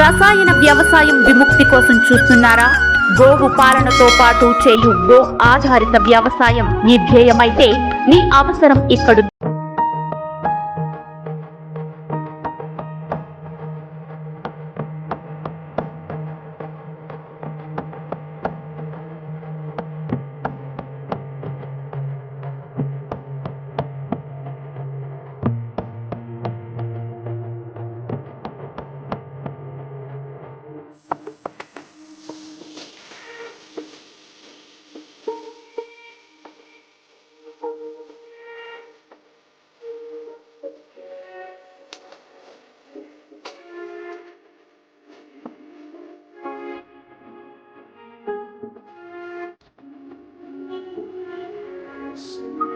రసాయన వ్యవసాయం విముక్తి కోసం చూస్తున్నారా? గోవు పాలనతో పాటు చేయు గో ఆధారిత వ్యవసాయం మీ ధ్యేయమైతే నీ అవసరం ఇక్కడ Jesus.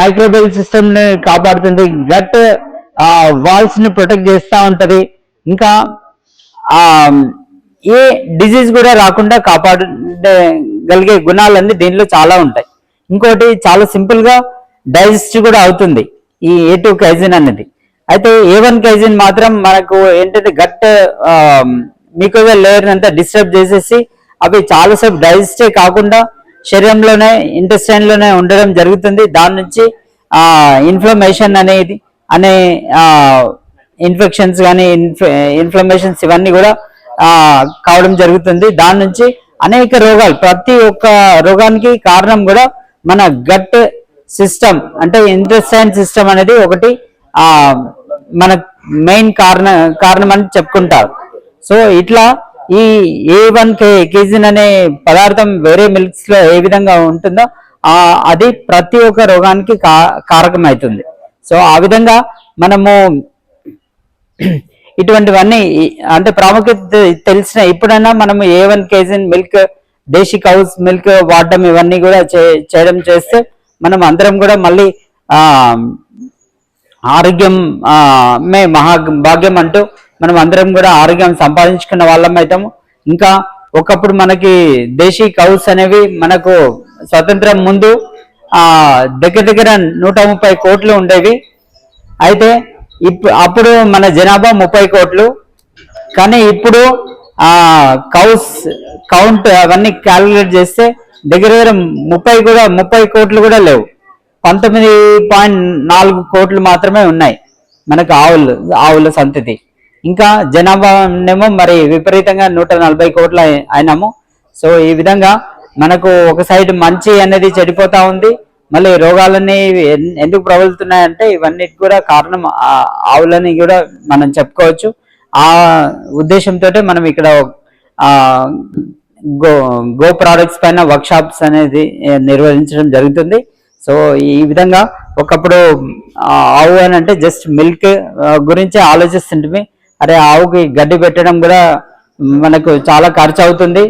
మైక్రోబియల్ సిస్టమ్ని కాపాడుతుంది. గట్ వాల్స్ని ప్రొటెక్ట్ చేస్తూ ఉంటది. ఇంకా ఆ ఏ డిజీజ్ కూడా రాకుండా కాపాడగలిగే గుణాలన్నీ దీనిలో చాలా ఉంటాయి. ఇంకోటి చాలా సింపుల్గా డైజెస్ట్ కూడా అవుతుంది ఈ ఏ టూ కైజిన్ అనేది. అయితే ఏ వన్ కైజిన్ మాత్రం మనకు ఏంటంటే గట్ మీకోవెల్ లేయర్ అంతా డిస్టర్బ్ చేసేసి అవి చాలాసేపు డైజెస్టే కాకుండా శరీరంలోనే ఇంటెస్టైన్లోనే ఉండడం జరుగుతుంది. దాని నుంచి ఆ ఇన్ఫ్లమేషన్ అనేది అనే ఆ ఇన్ఫెక్షన్స్ కానీ ఇన్ఫ్లమేషన్స్ ఇవన్నీ కూడా ఆ కావడం జరుగుతుంది. దాని నుంచి అనేక రోగాలు ప్రతి ఒక్క రోగానికి కారణం కూడా మన గట్ సిస్టమ్ అంటే ఇంటెస్టైన్ సిస్టమ్ అనేది ఒకటి ఆ మన మెయిన్ కారణ కారణం అని చెప్పుకుంటారు. సో ఇట్లా ఈ ఏ వన్ కేజిన్ అనే పదార్థం వేరే మిల్క్స్లో ఏ విధంగా ఉంటుందో ఆ అది ప్రతి ఒక్క రోగానికి కా కారకం అవుతుంది సో ఆ విధంగా మనము ఇటువంటివన్నీ అంటే ప్రాముఖ్యత తెలిసిన ఇప్పుడైనా మనము A one casein milk desi cows milk వాడడం ఇవన్నీ కూడా చే- చేయడం చేస్తే మనం అందరం కూడా మళ్ళీ ఆరోగ్యం మే మహా భాగ్యం అంటూ మనం అందరం కూడా ఆరోగ్యం సంపాదించుకున్న వాళ్ళం అవుతాము. ఇంకా ఒకప్పుడు మనకి దేశీ కౌస్ అనేవి మనకు స్వతంత్రం ముందు ఆ దగ్గర దగ్గర నూట ముప్పై కోట్లు ఉండేవి. అయితే ఇప్పుడు అప్పుడు మన జనాభా ముప్పై కోట్లు. కానీ ఇప్పుడు ఆ కౌస్ కౌంట్ అవన్నీ క్యాలిక్యులేట్ చేస్తే దగ్గర దగ్గర ముప్పై కూడా ముప్పై కోట్లు కూడా లేవు. పంతొమ్మిది పాయింట్ నాలుగు కోట్లు మాత్రమే ఉన్నాయి. మనకు ఆవులు ఆవుల సంతతి. ఇంకా జనాభా ఏమో మరి విపరీతంగా నూట నలభై కోట్ల అయినాము. సో ఈ విధంగా మనకు ఒక సైడ్ మంచి అనేది చెడిపోతా ఉంది. మళ్ళీ రోగాలన్నీ ఎందుకు ప్రబలుతున్నాయంటే ఇవన్నిటి కూడా కారణం ఆవులని కూడా మనం చెప్పుకోవచ్చు. ఆ ఉద్దేశంతో మనం ఇక్కడ గో గో ప్రోడక్ట్స్ పైన వర్క్షాప్స్ అనేది నిర్వహించడం జరుగుతుంది. సో ఈ విధంగా ఒకప్పుడు ఆవు అని అంటే జస్ట్ మిల్క్ గురించి ఆలోచిస్తుంటే అరే ఆవుకి గడ్డి పెట్టడం కూడా మనకు చాలా ఖర్చు అవుతుంది.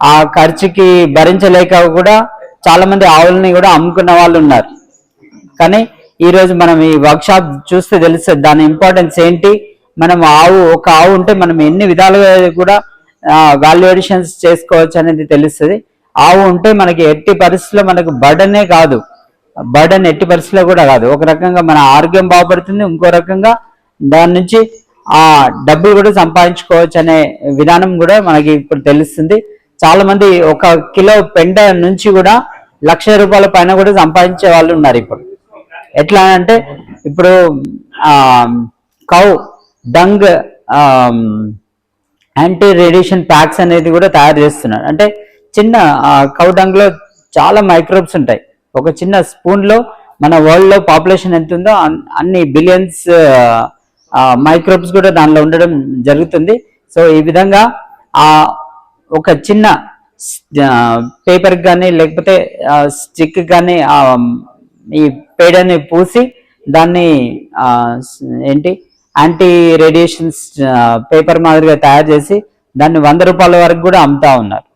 ఆ ఖర్చుకి భరించలేక కూడా చాలా మంది ఆవులని కూడా అమ్ముకున్న వాళ్ళు ఉన్నారు. కానీ ఈరోజు మనం ఈ వర్క్షాప్ చూస్తే తెలుస్తుంది దాని ఇంపార్టెన్స్ ఏంటి? మనం ఆవు ఒక ఆవు ఉంటే మనం ఎన్ని విధాలుగా కూడా వాల్యుయేషన్స్ చేసుకోవచ్చు అనేది తెలుస్తుంది. ఆవు ఉంటే మనకి ఎట్టి పరిస్థితుల్లో మనకు బర్డనే కాదు. బర్డన్ ఎట్టి పరిస్థితుల్లో కూడా కాదు. ఒక రకంగా మన ఆరోగ్యం బాగుపడుతుంది ఇంకో రకంగా దాని నుంచి ఆ డబ్బులు కూడా సంపాదించుకోవచ్చు అనే విధానం కూడా మనకి ఇప్పుడు తెలుస్తుంది. చాలా మంది ఒక కిలో పెండ నుంచి కూడా లక్ష రూపాయల పైన కూడా సంపాదించే వాళ్ళు ఉన్నారు ఇప్పుడు. ఎట్లా అంటే ఇప్పుడు ఆ cow dung anti radiation packs అనేది కూడా తయారు చేస్తున్నారు. అంటే చిన్న కౌ డంగ్లో చాలా మైక్రోబ్స్ ఉంటాయి. ఒక చిన్న స్పూన్లో మన వరల్డ్లో పాపులేషన్ ఎంత ఉందో అన్ని బిలియన్స్ మైక్రోబ్స్ కూడా దానిలో ఉండడం జరుగుతుంది. సో ఈ విధంగా ఆ ఒక చిన్న పేపర్ కానీ లేకపోతే స్టిక్ కానీ ఈ పేడని పూసి దాన్ని ఏంటి యాంటీ రేడియేషన్స్ పేపర్ మాదిరిగా తయారు చేసి దాన్ని వంద రూపాయల వరకు కూడా అమ్ముతా ఉన్నారు.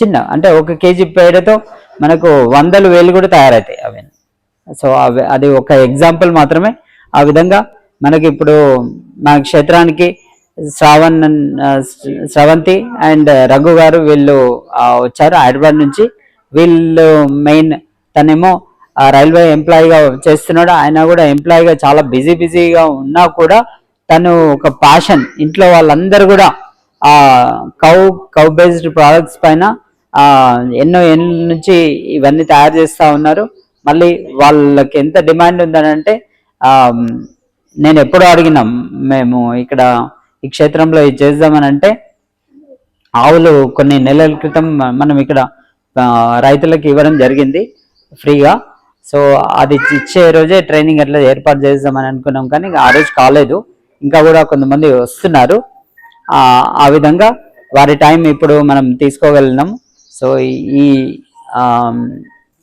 చిన్న అంటే ఒక కేజీ పేడతో మనకు వందలు వేలు కూడా తయారవుతాయి అవి. సో అవి అది ఒక ఎగ్జాంపుల్ మాత్రమే. ఆ విధంగా మనకి ఇప్పుడు మన క్షేత్రానికి శ్రావణ్ శ్రవంతి అండ్ రఘు గారు వీళ్ళు వచ్చారు హైదరాబాద్ నుంచి. వీళ్ళు మెయిన్ తనేమో రైల్వే ఎంప్లాయీగా చేస్తున్నాడు. ఆయన కూడా ఎంప్లాయీగా చాలా బిజీ బిజీగా ఉన్నా కూడా తను ఒక ప్యాషన్. ఇంట్లో వాళ్ళందరూ కూడా ఆ కౌ కౌ బేస్డ్ ప్రోడక్ట్స్ పైన ఎన్నో ఏళ్ళ నుంచి ఇవన్నీ తయారు చేస్తూ ఉన్నారు. మళ్ళీ వాళ్ళకి ఎంత డిమాండ్ ఉందనంటే నేను ఎప్పుడు అడిగినాం మేము ఇక్కడ ఈ క్షేత్రంలో ఇది చేద్దామని అంటే ఆవులు కొన్ని నెలల క్రితం మనం ఇక్కడ రైతులకు ఇవ్వడం జరిగింది ఫ్రీగా. సో అది ఇచ్చే రోజే ట్రైనింగ్ అట్లా ఏర్పాటు చేద్దామని అనుకున్నాం కానీ ఆ రోజు కాలేదు. ఇంకా కూడా కొంతమంది వస్తున్నారు. ఆ విధంగా వారి టైం ఇప్పుడు మనం తీసుకోగలిగినాం. సో ఈ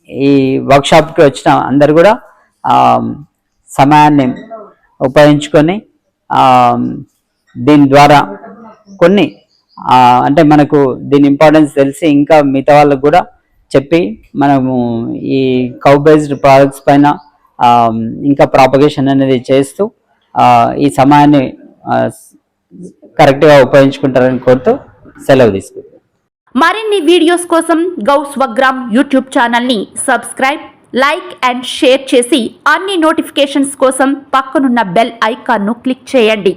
ఈ వర్క్షాప్కి వచ్చిన అందరు కూడా సమయాన్ని ఉపయోగించుకొని దీని ద్వారా కొన్ని అంటే మనకు దీని ఇంపార్టెన్స్ తెలిసి ఇంకా మిగతా వాళ్ళకు కూడా చెప్పి మనము ఈ కౌ బేస్డ్ ప్రోడక్ట్స్ పైన ఇంకా ప్రాపగేషన్ అనేది చేస్తూ ఈ సమయాన్ని కరెక్ట్గా ఉపయోగించుకుంటారని కోరుతూ సెలవు తీసుకుంటాం మరిన్ని వీడియోస్ కోసం గౌ స్వగ్రామ్ యూట్యూబ్ ఛానల్ని సబ్స్క్రైబ్ లైక్ అండ్ షేర్ చేసి అన్ని నోటిఫికేషన్స్ కోసం పక్కనున్న బెల్ ఐకాన్ను క్లిక్ చేయండి.